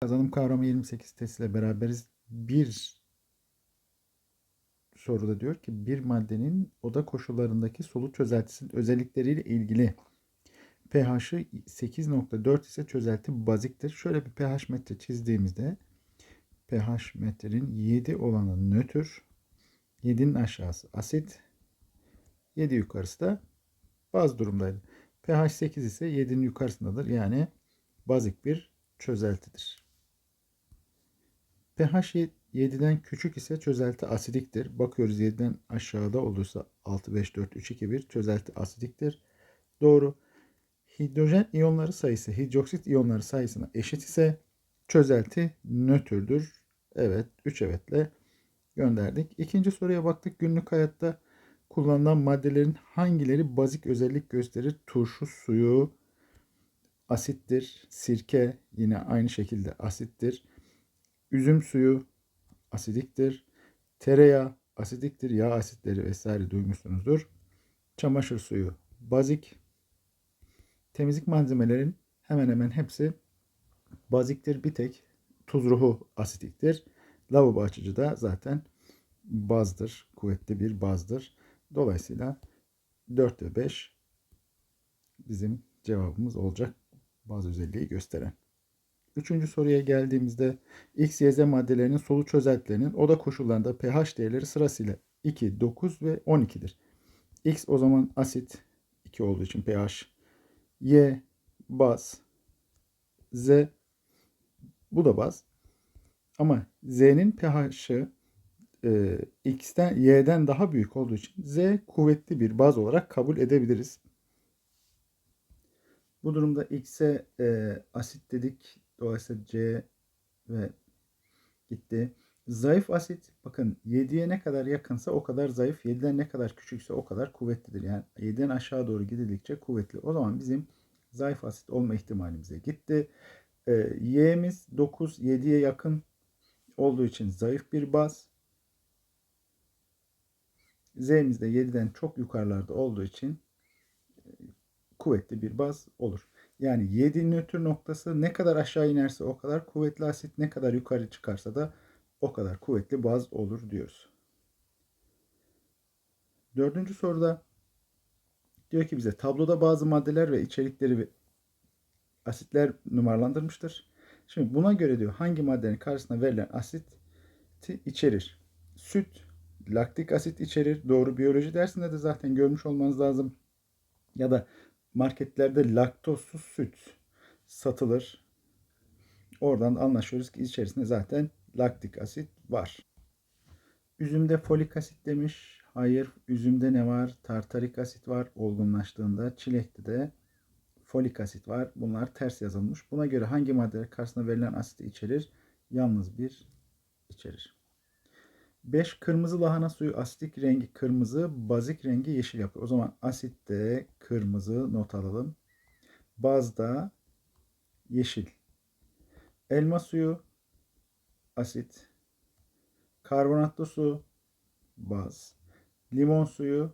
Kazanım kavramı 28 testiyle beraberiz. Bir soruda diyor ki bir maddenin oda koşullarındaki soluk çözeltisinin özellikleriyle ilgili pH'ı 8.4 ise çözelti baziktir. Şöyle bir pH metre çizdiğimizde pH metrenin 7 olanı nötr, 7'nin aşağısı asit, 7 yukarısı da baz durumdaydı. pH 8 ise 7'nin yukarısındadır. Yani bazik bir çözeltidir. pH 7'den küçük ise çözelti asidiktir. Bakıyoruz 7'den aşağıda olursa 6, 5, 4, 3, 2, 1 çözelti asidiktir. Doğru. Hidrojen iyonları sayısı hidroksit iyonları sayısına eşit ise çözelti nötrdür. Evet, 3 evetle gönderdik. İkinci soruya baktık. Günlük hayatta kullanılan maddelerin hangileri bazik özellik gösterir? Turşu suyu asittir. Sirke yine aynı şekilde asittir. Üzüm suyu asidiktir. Tereyağı asidiktir. Yağ asitleri vesaire duymuşsunuzdur. Çamaşır suyu bazik. Temizlik malzemelerin hemen hemen hepsi baziktir. Bir tek tuz ruhu asidiktir. Lavabo açıcı da zaten bazdır. Kuvvetli bir bazdır. Dolayısıyla 4 ve 5 bizim cevabımız olacak baz özelliği gösteren. Üçüncü soruya geldiğimizde X, Y, Z maddelerinin solu çözeltilerinin oda koşullarında pH değerleri sırasıyla 2, 9 ve 12'dir. X o zaman asit 2 olduğu için pH. Y baz. Z bu da baz. Ama Z'nin pH'ı e, X'ten Y'den daha büyük olduğu için Z kuvvetli bir baz olarak kabul edebiliriz. Bu durumda X'e e, asit dedik. Dolayısıyla C ve gitti. Zayıf asit bakın 7'ye ne kadar yakınsa o kadar zayıf. 7'den ne kadar küçükse o kadar kuvvetlidir. Yani 7'den aşağı doğru gidildikçe kuvvetli. O zaman bizim zayıf asit olma ihtimalimize gitti. E, Y'miz 9 7'ye yakın olduğu için zayıf bir baz. Z'miz de 7'den çok yukarılarda olduğu için e, kuvvetli bir baz olur. Yani 7 nötr noktası ne kadar aşağı inerse o kadar kuvvetli asit, ne kadar yukarı çıkarsa da o kadar kuvvetli baz olur diyoruz. Dördüncü soruda diyor ki bize tabloda bazı maddeler ve içerikleri ve asitler numaralandırmıştır. Şimdi buna göre diyor hangi maddenin karşısına verilen asiti içerir? Süt, laktik asit içerir. Doğru biyoloji dersinde de zaten görmüş olmanız lazım. Ya da marketlerde laktozsuz süt satılır. Oradan anlaşıyoruz ki içerisinde zaten laktik asit var. Üzümde folik asit demiş. Hayır. Üzümde ne var? Tartarik asit var olgunlaştığında. Çilekte de folik asit var. Bunlar ters yazılmış. Buna göre hangi maddeler karşısına verilen asiti içerir? Yalnız bir içerir. 5 kırmızı lahana suyu asitik rengi kırmızı, bazik rengi yeşil yapıyor. O zaman asitte kırmızı not alalım. Bazda yeşil. Elma suyu asit. Karbonatlı su baz. Limon suyu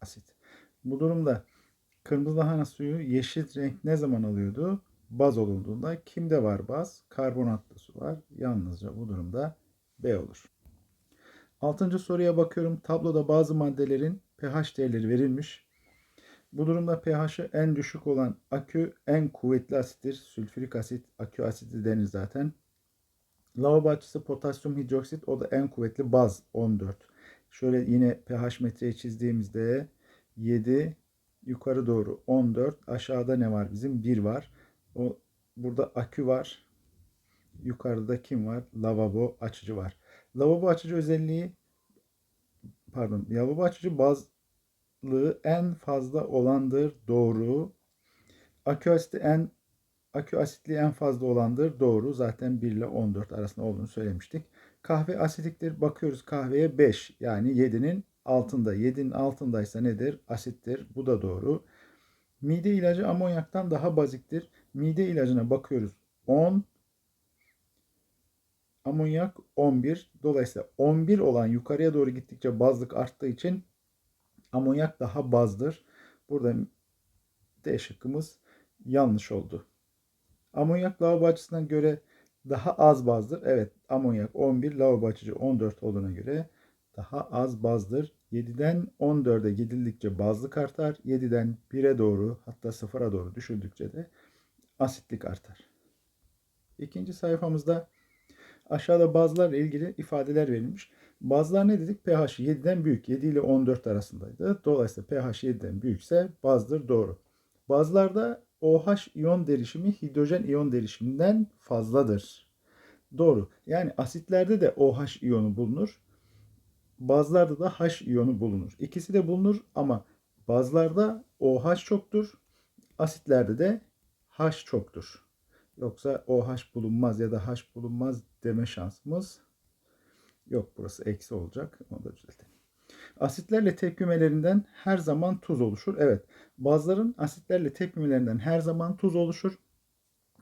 asit. Bu durumda kırmızı lahana suyu yeşil renk ne zaman alıyordu? Baz olunduğunda kimde var baz? Karbonatlı su var. Yalnızca bu durumda B olur. Altıncı soruya bakıyorum. Tabloda bazı maddelerin pH değerleri verilmiş. Bu durumda pH'ı en düşük olan akü en kuvvetli asittir. Sülfürik asit, akü asidi denir zaten. Lavabo açısı potasyum hidroksit o da en kuvvetli baz 14. Şöyle yine pH metreyi çizdiğimizde 7 yukarı doğru 14 aşağıda ne var bizim 1 var. O burada akü var. Yukarıda kim var? Lavabo açıcı var. Lavabo açıcı özelliği pardon lavabo açıcı bazlığı en fazla olandır. Doğru. Akü asiti en akü asitliği en fazla olandır. Doğru. Zaten 1 ile 14 arasında olduğunu söylemiştik. Kahve asidiktir. Bakıyoruz kahveye 5 yani 7'nin altında. 7'nin altındaysa nedir? Asittir. Bu da doğru. Mide ilacı amonyaktan daha baziktir. Mide ilacına bakıyoruz. 10 amonyak 11. Dolayısıyla 11 olan yukarıya doğru gittikçe bazlık arttığı için amonyak daha bazdır. Burada D şıkkımız yanlış oldu. Amonyak lavabo açısından göre daha az bazdır. Evet amonyak 11, lavabo açıcı 14 olduğuna göre daha az bazdır. 7'den 14'e gidildikçe bazlık artar. 7'den 1'e doğru hatta 0'a doğru düşüldükçe de asitlik artar. İkinci sayfamızda aşağıda bazılarla ilgili ifadeler verilmiş. Bazılar ne dedik? pH 7'den büyük. 7 ile 14 arasındaydı. Dolayısıyla pH 7'den büyükse bazdır doğru. Bazılarda OH iyon derişimi hidrojen iyon derişiminden fazladır. Doğru. Yani asitlerde de OH iyonu bulunur. Bazılarda da H iyonu bulunur. İkisi de bulunur ama bazılarda OH çoktur. Asitlerde de H çoktur. Yoksa OH bulunmaz ya da H bulunmaz deme şansımız yok. Burası eksi olacak. Onu da düzeltelim. Asitlerle tepkimelerinden her zaman tuz oluşur. Evet. Bazıların asitlerle tepkimelerinden her zaman tuz oluşur.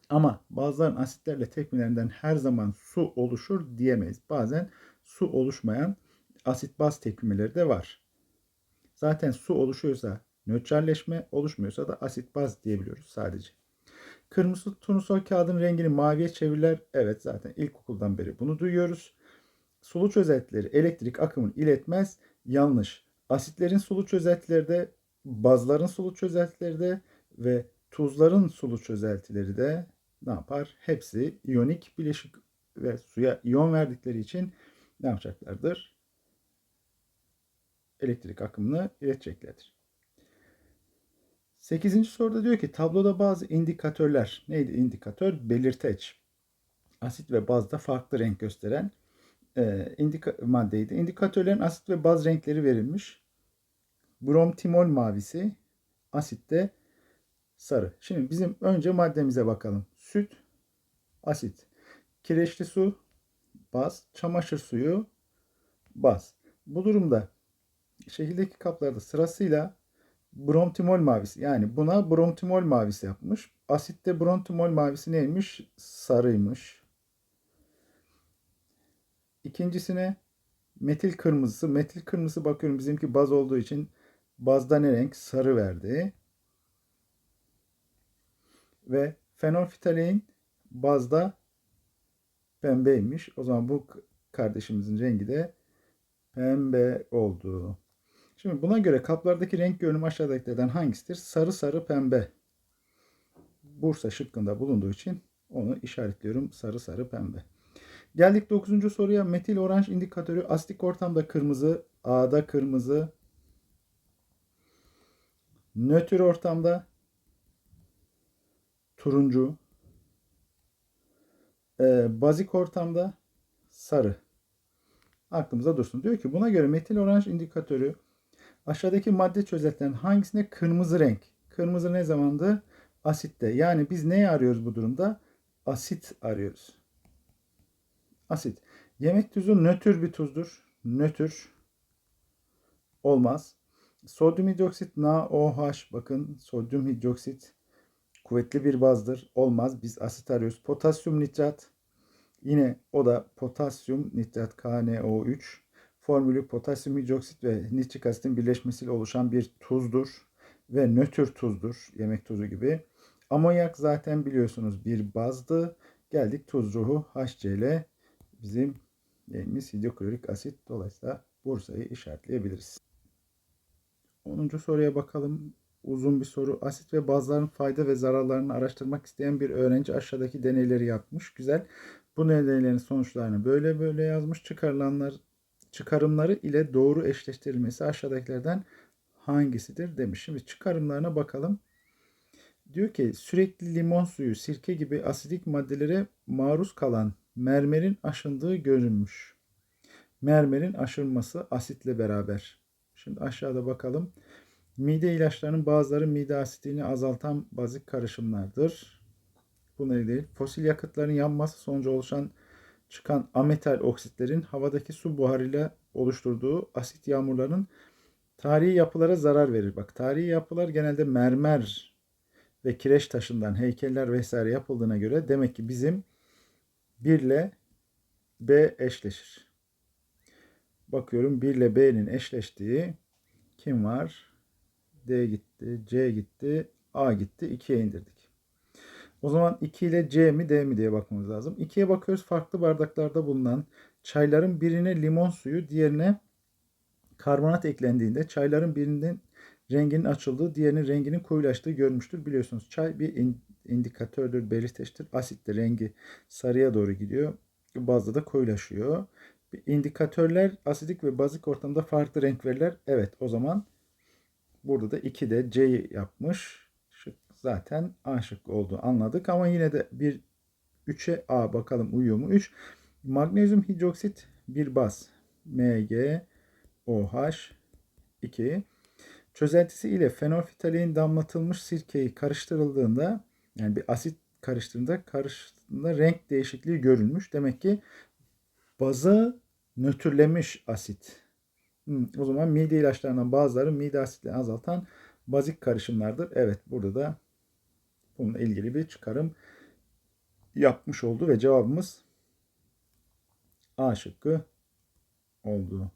Ama bazıların asitlerle tepkimelerinden her zaman su oluşur diyemeyiz. Bazen su oluşmayan asit baz tepkimeleri de var. Zaten su oluşuyorsa nötralleşme oluşmuyorsa da asit baz diyebiliyoruz sadece. Kırmızı turnusol kağıdın rengini maviye çevirirler. Evet zaten ilkokuldan beri bunu duyuyoruz. Sulu çözeltileri elektrik akımını iletmez. Yanlış. Asitlerin sulu çözeltileri de, bazların sulu çözeltileri de ve tuzların sulu çözeltileri de ne yapar? Hepsi iyonik bileşik ve suya iyon verdikleri için ne yapacaklardır? Elektrik akımını ileteceklerdir. Sekizinci soruda diyor ki tabloda bazı indikatörler neydi indikatör? Belirteç. Asit ve bazda farklı renk gösteren e, indika maddeydi. İndikatörlerin asit ve baz renkleri verilmiş. Bromtimol mavisi, asitte sarı. Şimdi bizim önce maddemize bakalım. Süt, asit. Kireçli su, baz. Çamaşır suyu, baz. Bu durumda şekildeki kaplarda sırasıyla bromtimol mavisi yani buna bromtimol mavisi yapmış. Asitte bromtimol mavisi neymiş? Sarıymış. İkincisine metil kırmızısı. Metil kırmızısı bakıyorum bizimki baz olduğu için bazda ne renk? Sarı verdi. Ve fenolftalein bazda pembeymiş. O zaman bu kardeşimizin rengi de pembe oldu. Şimdi buna göre kaplardaki renk görünümü aşağıdakilerden hangisidir? Sarı sarı pembe. Bursa şıkkında bulunduğu için onu işaretliyorum. Sarı sarı pembe. Geldik 9. soruya. Metil oranj indikatörü astik ortamda kırmızı, A'da kırmızı. Nötr ortamda turuncu. Ee, bazik ortamda sarı. Aklımıza dursun. Diyor ki buna göre metil oranj indikatörü aşağıdaki madde çözeltilerin hangisinde kırmızı renk? Kırmızı ne zamandı? Asitte. Yani biz neyi arıyoruz bu durumda? Asit arıyoruz. Asit. Yemek tuzu nötr bir tuzdur. Nötr olmaz. Sodyum hidroksit NaOH bakın sodyum hidroksit kuvvetli bir bazdır. Olmaz. Biz asit arıyoruz. Potasyum nitrat yine o da potasyum nitrat KNO3 formülü potasyum hidroksit ve nitrik asitin birleşmesiyle oluşan bir tuzdur ve nötr tuzdur. Yemek tuzu gibi. Amonyak zaten biliyorsunuz bir bazdı. Geldik tuz ruhu HCl bizim neyimiz hidroklorik asit. Dolayısıyla Bursa'yı işaretleyebiliriz. 10. soruya bakalım. Uzun bir soru. Asit ve bazların fayda ve zararlarını araştırmak isteyen bir öğrenci aşağıdaki deneyleri yapmış. Güzel. Bu deneylerin sonuçlarını böyle böyle yazmış. Çıkarılanlar çıkarımları ile doğru eşleştirilmesi aşağıdakilerden hangisidir demiş. Şimdi çıkarımlarına bakalım. Diyor ki sürekli limon suyu, sirke gibi asidik maddelere maruz kalan mermerin aşındığı görünmüş. Mermerin aşınması asitle beraber. Şimdi aşağıda bakalım. Mide ilaçlarının bazıları mide asitini azaltan bazik karışımlardır. Bu ne değil? Fosil yakıtların yanması sonucu oluşan çıkan ametal oksitlerin havadaki su buharıyla oluşturduğu asit yağmurların tarihi yapılara zarar verir. Bak tarihi yapılar genelde mermer ve kireç taşından heykeller vesaire yapıldığına göre demek ki bizim 1 ile B eşleşir. Bakıyorum 1 ile B'nin eşleştiği kim var? D gitti, C gitti, A gitti. 2'ye indirdik. O zaman 2 ile C mi D mi diye bakmamız lazım. 2'ye bakıyoruz farklı bardaklarda bulunan çayların birine limon suyu, diğerine karbonat eklendiğinde çayların birinin renginin açıldığı, diğerinin renginin koyulaştığı görmüştür. Biliyorsunuz çay bir in- indikatördür, belirteçtir. Asit de rengi sarıya doğru gidiyor. Bazda da koyulaşıyor. İndikatörler asidik ve bazik ortamda farklı renk verirler. Evet o zaman burada da 2 de C yapmış. Zaten A şıkkı olduğu anladık ama yine de bir 3'e A bakalım uyuyor mu? 3. Magnezyum hidroksit bir baz. Mg OH 2. Çözeltisi ile fenolftalein damlatılmış sirkeyi karıştırıldığında yani bir asit karıştığında karıştığında renk değişikliği görülmüş. Demek ki bazı nötrlemiş asit. Hmm, o zaman mide ilaçlarından bazıları mide asitlerini azaltan bazik karışımlardır. Evet burada da bununla ilgili bir çıkarım yapmış oldu ve cevabımız A şıkkı oldu.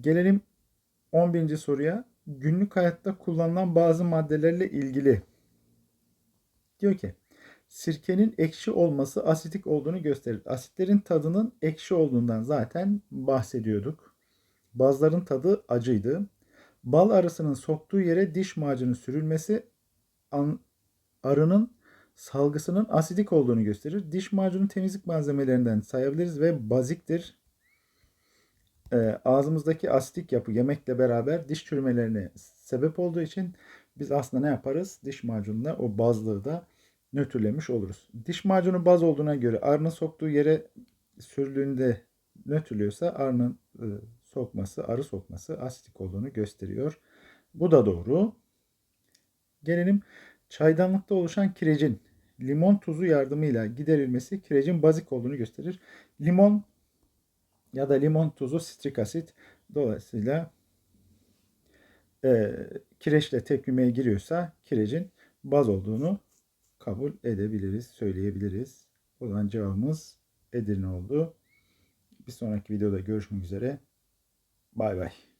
Gelelim 11. soruya. Günlük hayatta kullanılan bazı maddelerle ilgili. Diyor ki sirkenin ekşi olması asitik olduğunu gösterir. Asitlerin tadının ekşi olduğundan zaten bahsediyorduk. Bazların tadı acıydı. Bal arısının soktuğu yere diş macunu sürülmesi an- arının salgısının asidik olduğunu gösterir. Diş macunu temizlik malzemelerinden sayabiliriz ve baziktir. Ee, ağzımızdaki asitik yapı yemekle beraber diş çürümelerine sebep olduğu için biz aslında ne yaparız? Diş macununa o bazlığı da nötrlemiş oluruz. Diş macunu baz olduğuna göre arının soktuğu yere sürüldüğünde nötrlüyorsa arının e, sokması, arı sokması asitik olduğunu gösteriyor. Bu da doğru. Gelelim çaydanlıkta oluşan kirecin limon tuzu yardımıyla giderilmesi kirecin bazik olduğunu gösterir. Limon ya da limon tuzu sitrik asit dolayısıyla e, kireçle tepkimeye giriyorsa kirecin baz olduğunu kabul edebiliriz, söyleyebiliriz. O zaman cevabımız Edirne oldu. Bir sonraki videoda görüşmek üzere. Bay bay.